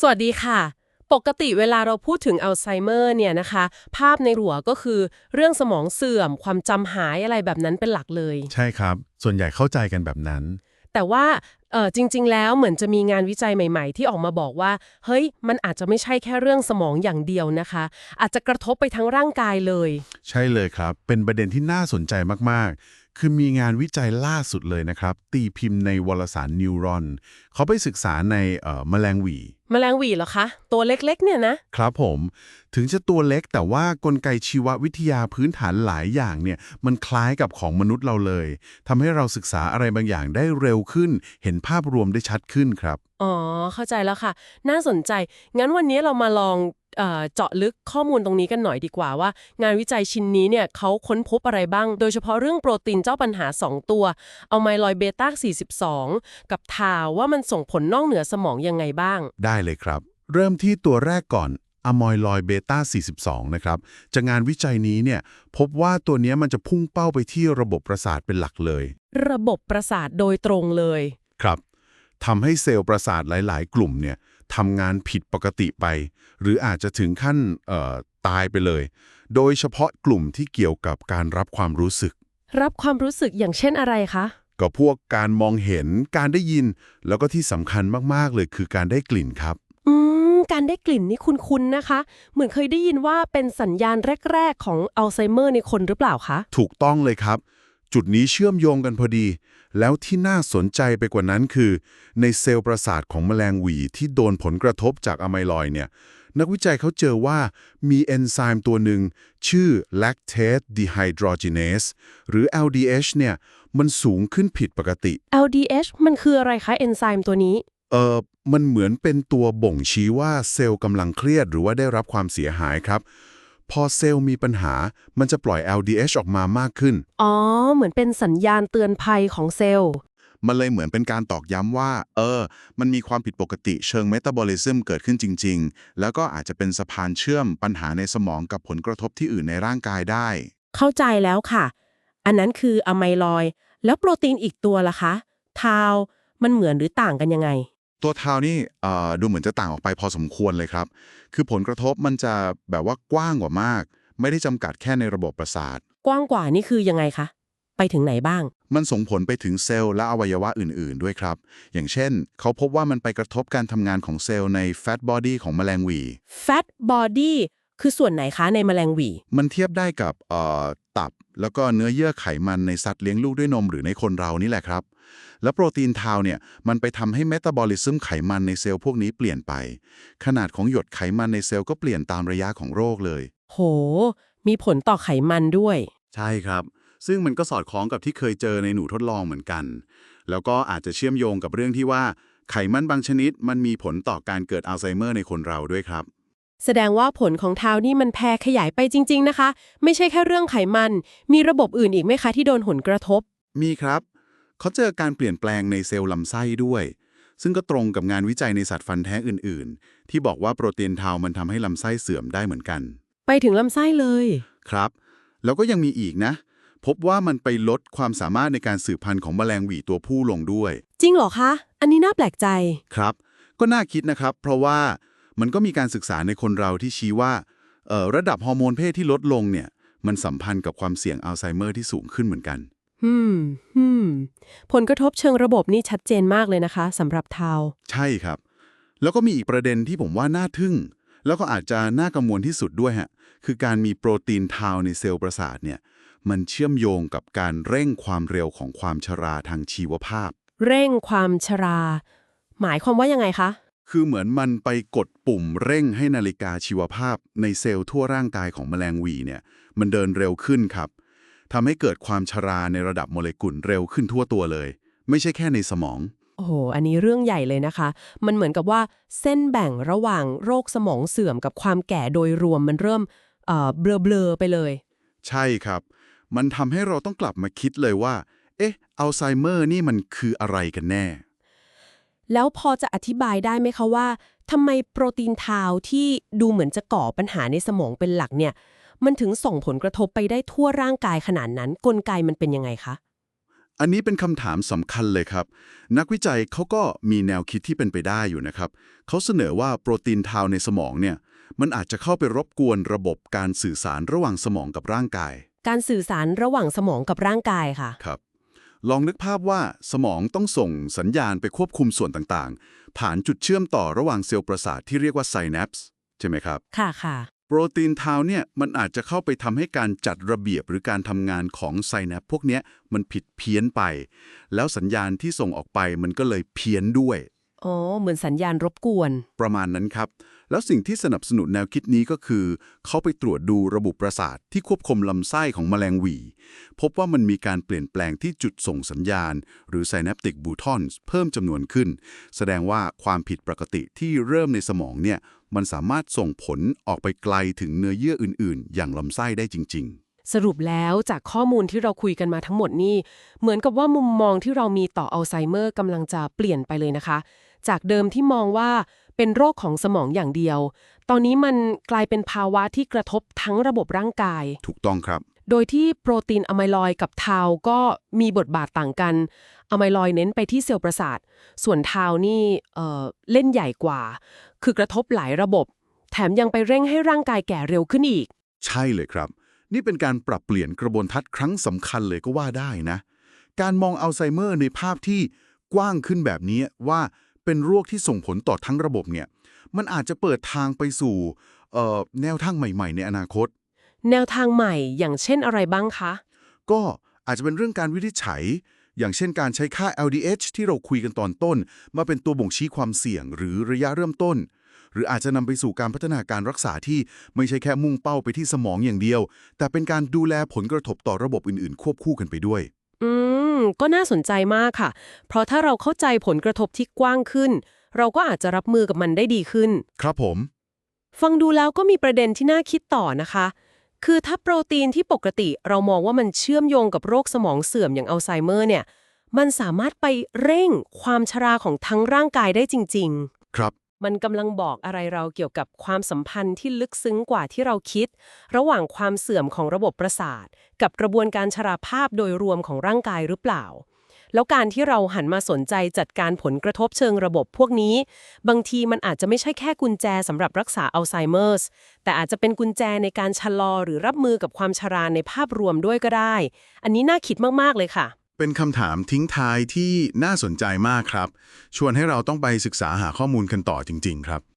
สวัสดีค่ะ ปกติเวลาเราพูดถึงอัลไซเมอร์เนี่ยนะคะ ภาพในหัวก็คือเรื่องสมองเสื่อม ความจำหายอะไรแบบนั้นเป็นหลักเลย ใช่ครับ ส่วนใหญ่เข้าใจกันแบบนั้น แต่ว่าเออจริง ๆ แล้วเหมือนจะมีงานวิจัยใหม่ ๆ ที่ออกมาบอกว่า เฮ้ย มันอาจจะไม่ใช่แค่เรื่องสมองอย่างเดียวนะคะ อาจจะกระทบไปทั้งร่างกายเลย ใช่เลยครับ เป็นประเด็นที่น่าสนใจมากๆ คือมีงานวิจัยล่าสุดเลยนะครับ ตีพิมพ์ในวารสารนิวรอน เขาไปศึกษาในเอ่อแมลงหวีแมลงหวีเหรอคะ ตัวเล็กๆเนี่ยนะครับผม ถึงจะตัวเล็กแต่ว่ากลไกชีววิทยาพื้นฐานหลายอย่างเนี่ย มันคล้ายกับของมนุษย์เราเลยทำให้เราศึกษาอะไรบางอย่างได้เร็วขึ้น เห็นภาพรวมได้ชัดขึ้นครับ อ๋อ เข้าใจแล้วค่ะ น่าสนใจ งั้นวันนี้เรามาลองเอ่อเจาะลึกข้อมูลตรงนี้กันหน่อยดีกว่าว่า งานวิจัยชิ้นนี้เนี่ยเขาค้นพบอะไรบ้าง โดยเฉพาะเรื่องโปรตีนเจ้าปัญหา 2 ตัว เอาไมลอยเบต้า 42 กับทาวว่ามันส่งผลนอกเหนือสมองยังไงบ้าง ได้เลยครับ เริ่มที่ตัวแรกก่อนอะมอยลอยเบต้า 42 นะครับ จากงานวิจัยนี้เนี่ยพบว่าตัวเนี้ยมันจะพุ่งเป้าไปที่ระบบประสาทเป็นหลักเลย ระบบประสาทโดยตรงเลย ครับทำให้เซลล์ประสาทหลาย ๆ กลุ่มเนี่ยทำงานผิดปกติไป หรืออาจจะถึงขั้นเอ่อตายไปเลย โดยเฉพาะกลุ่มที่เกี่ยวกับการรับความรู้สึก รับความรู้สึกอย่างเช่นอะไรคะ ก็พวกการมองเห็นการได้ยิน แล้วก็ที่สำคัญมากๆเลยคือการได้กลิ่นครับ อืม การได้กลิ่นนี่คุ้นๆนะคะ เหมือนเคยได้ยินว่าเป็นสัญญาณแรก ๆ ของอัลไซเมอร์ในคนหรือเปล่าคะ ถูกต้องเลยครับ จุดนี้เชื่อมโยงกันพอดี แล้วที่น่าสนใจไปกว่านั้นคือ ในเซลล์ประสาทของแมลงหวีที่โดนผลกระทบจากอะไมลอยด์เนี่ย นักวิจัยเขาเจอว่ามีเอนไซม์ตัวหนึ่ง ชื่อ lactate dehydrogenase หรือ LDH เนี่ยมันสูงขึ้นผิดปกติ LDH มันคืออะไรคะเอนไซม์ตัวนี้ เออมันเหมือนเป็นตัวบ่งชี้ว่าเซลล์กำลังเครียดหรือว่าได้รับความเสียหายครับ พอเซลล์มีปัญหา มันจะปล่อย LDH ออกมามากขึ้น อ๋อ เหมือนเป็นสัญญาณเตือนภัยของเซลล์ มันเลยเหมือนเป็นการตอกย้ำว่า เออ มันมีความผิดปกติเชิงเมตาบอลิซึมเกิดขึ้นจริง ๆ แล้วก็อาจจะเป็นสะพานเชื่อมปัญหาในสมองกับผลกระทบที่อื่นในร่างกายได้ เข้าใจแล้วค่ะ อันนั้นคืออะไมลอยด์แล้วโปรตีนอีกตัวล่ะคะ ทาว มันเหมือนหรือต่างกันยังไง ตัวเท้านี่เอ่อดูเหมือนจะต่างออกไปพอสมควรเลยครับ คือผลกระทบมันจะแบบว่ากว้างกว่ามาก ไม่ได้จำกัดแค่ในระบบประสาท กว้างกว่านี่คือยังไงคะ ไปถึงไหนบ้าง มันส่งผลไปถึงเซลล์และอวัยวะอื่น ๆ ด้วยครับ อย่างเช่น เขาพบว่ามันไปกระทบการทำงานของเซลล์ในแฟตบอดี้ของแมลงหวี fat body คือส่วนไหนคะในแมลงหวี มันเทียบได้กับเอ่อตับ แล้วก็เนื้อเยื่อไขมันในสัตว์เลี้ยงลูกด้วยนมหรือในคนเรานี่แหละครับ แล้วโปรตีนทาวเนี่ยมันไปทำให้เมตาบอลิซึมไขมันในเซลล์พวกนี้เปลี่ยนไป ขนาดของหยดไขมันในเซลล์ก็เปลี่ยนตามระยะของโรคเลย โห มีผลต่อไขมันด้วย ใช่ครับ ซึ่งมันก็สอดคล้องกับที่เคยเจอในหนูทดลองเหมือนกัน แล้วก็อาจจะเชื่อมโยงกับเรื่องที่ว่าไขมันบางชนิด มันมีผลต่อการเกิดอัลไซเมอร์ในคนเราด้วยครับ แสดงว่าผลของเท้านี่มันแพร่ขยายไปจริง ๆ นะคะ ไม่ใช่แค่เรื่องไขมัน มีระบบอื่นอีกไหมคะที่โดนผลกระทบ มีครับ เขาเจอการเปลี่ยนแปลงในเซลล์ลำไส้ด้วย ซึ่งก็ตรงกับงานวิจัยในสัตว์ฟันแท้อื่น ๆ ที่บอกว่าโปรตีนทาวมันทำให้ลำไส้เสื่อมได้เหมือนกัน ไปถึงลำไส้เลย ครับ แล้วก็ยังมีอีกนะ พบว่ามันไปลดความสามารถในการสืบพันธุ์ของแมลงหวีตัวผู้ลงด้วย จริงเหรอคะ อันนี้น่าแปลกใจ ครับ ก็น่าคิดนะครับ เพราะว่า มันก็มีการศึกษาในคนเราที่ชี้ว่าเอ่อระดับฮอร์โมนเพศที่ลดลงเนี่ย มันสัมพันธ์กับความเสี่ยงอัลไซเมอร์ที่สูงขึ้นเหมือนกันอืมอืมผลกระทบเชิงระบบนี่ชัดเจนมากเลยนะคะสำหรับเท้าใช่ครับ แล้วก็มีอีกประเด็นที่ผมว่าน่าทึ่ง แล้วก็อาจจะน่ากังวลที่สุดด้วยฮะคือการมีโปรตีนทาวในเซลล์ประสาทเนี่ยมันเชื่อมโยงกับการเร่งความเร็วของความชราทางชีวภาพ เร่งความชรา หมายความว่ายังไงคะ คือเหมือนมันไปกดปุ่มเร่งให้นาฬิกาชีวภาพในเซลล์ทั่วร่างกายของแมลงหวีเนี่ย มันเดินเร็วขึ้นครับทำให้เกิดความชราในระดับโมเลกุลเร็วขึ้นทั่วตัวเลย ไม่ใช่แค่ในสมอง โอ้โห อันนี้เรื่องใหญ่เลยนะคะ มันเหมือนกับว่าเส้นแบ่งระหว่างโรคสมองเสื่อมกับความแก่โดยรวมมันเริ่มเอ่อเบลอๆไปเลย ใช่ครับ มันทำให้เราต้องกลับมาคิดเลยว่า เอ๊ะ อัลไซเมอร์นี่มันคืออะไรกันแน่ แล้วพอจะอธิบายได้ไหมคะว่าทำไมโปรตีนทาวที่ดูเหมือนจะก่อปัญหาในสมองเป็นหลักเนี่ย มันถึงส่งผลกระทบไปได้ทั่วร่างกายขนาดนั้น กลไกมันเป็นยังไงคะ อันนี้เป็นคำถามสำคัญเลยครับ นักวิจัยเขาก็มีแนวคิดที่เป็นไปได้อยู่นะครับ เขาเสนอว่าโปรตีนทาวในสมองเนี่ย มันอาจจะเข้าไปรบกวนระบบการสื่อสารระหว่างสมองกับร่างกาย การสื่อสารระหว่างสมองกับร่างกายค่ะ ครับ ลองนึกภาพว่าสมองต้องส่งสัญญาณไปควบคุมส่วนต่างๆ ผ่านจุดเชื่อมต่อระหว่างเซลล์ประสาทที่เรียกว่าไซแนปส์ใช่ไหมครับ ค่ะค่ะโปรตีนทาวเนี่ยมันอาจจะเข้าไปทำให้การจัดระเบียบหรือการทำงานของไซแนปพวกเนี้ยมันผิดเพี้ยนไป แล้วสัญญาณที่ส่งออกไปมันก็เลยเพี้ยนด้วย อ๋อ เหมือนสัญญาณรบกวน ประมาณนั้นครับ แล้วสิ่งที่สนับสนุนแนวคิดนี้ก็คือ เขาไปตรวจดูระบบประสาทที่ควบคุมลำไส้ของแมลงหวี พบว่ามันมีการเปลี่ยนแปลงที่จุดส่งสัญญาณ หรือ synaptic butons เพิ่มจำนวนขึ้น แสดงว่าความผิดปกติที่เริ่มในสมองเนี่ย มันสามารถส่งผลออกไปไกลถึงเนื้อเยื่ออื่น ๆ อย่างลำไส้ได้จริงสรุปแล้วจากข้อมูลที่เราคุยกันมาทั้งหมดนี่ เหมือนกับว่ามุมมองที่เรามีต่ออัลไซเมอร์กำลังจะเปลี่ยนไปเลยนะคะ จากเดิมที่มองว่าเป็นโรคของสมองอย่างเดียว ตอนนี้มันกลายเป็นภาวะที่กระทบทั้งระบบร่างกายๆถูกต้องครับ โดยที่โปรตีนอะไมลอยด์กับทาวก็มีบทบาทต่างกันอะไมลอยด์เน้นไปที่เซลล์ประสาท ส่วนทาวนี่เอ่อเล่นใหญ่กว่า คือกระทบหลายระบบ แถมยังไปเร่งให้ร่างกายแก่เร็วขึ้นอีก ใช่เลยครับ นี่เป็นการปรับเปลี่ยนกระบวนทัศน์ครั้งสำคัญเลยก็ว่าได้นะ การมองอัลไซเมอร์ในภาพที่กว้างขึ้นแบบนี้ว่า เป็นโรคที่ส่งผลต่อทั้งระบบเนี่ยมันอาจจะเปิดทางไปสู่เอ่อแนวทางใหม่ ๆ ในอนาคต แนวทางใหม่อย่างเช่นอะไรบ้างคะ ก็อาจจะเป็นเรื่องการวินิจฉัย อย่างเช่นการใช้ค่า LDH ที่เราคุยกันตอนต้น มาเป็นตัวบ่งชี้ความเสี่ยงหรือระยะเริ่มต้น หรืออาจจะนำไปสู่การพัฒนาการรักษาที่ไม่ใช่แค่มุ่งเป้าไปที่สมองอย่างเดียว แต่เป็นการดูแลผลกระทบต่อระบบอื่นๆ ควบคู่กันไปด้วย อืม ก็น่าสนใจมากค่ะ เพราะถ้าเราเข้าใจผลกระทบที่กว้างขึ้น เราก็อาจจะรับมือกับมันได้ดีขึ้น ครับผม ฟังดูแล้วก็มีประเด็นที่น่าคิดต่อนะคะ คือถ้าโปรตีนที่ปกติเรามองว่ามันเชื่อมโยงกับโรคสมองเสื่อมอย่างอัลไซเมอร์เนี่ย มันสามารถไปเร่งความชราของทั้งร่างกายได้จริงครับๆ มันกำลังบอกอะไรเราเกี่ยวกับความสัมพันธ์ที่ลึกซึ้งกว่าที่เราคิด ระหว่างความเสื่อมของระบบประสาท กับกระบวนการชราภาพโดยรวมของร่างกายหรือเปล่า แล้วการที่เราหันมาสนใจจัดการผลกระทบเชิงระบบพวกนี้ บางทีมันอาจจะไม่ใช่แค่กุญแจสำหรับรักษาอัลไซเมอร์สแต่อาจจะเป็นกุญแจในการชะลอหรือรับมือกับความชราในภาพรวมด้วยก็ได้ อันนี้น่าคิดมากๆเลยค่ะ เป็นคำถามทิ้งท้ายที่น่าสนใจมากครับ ชวนให้เราต้องไปศึกษาหาข้อมูลกันต่อจริง ๆ ครับ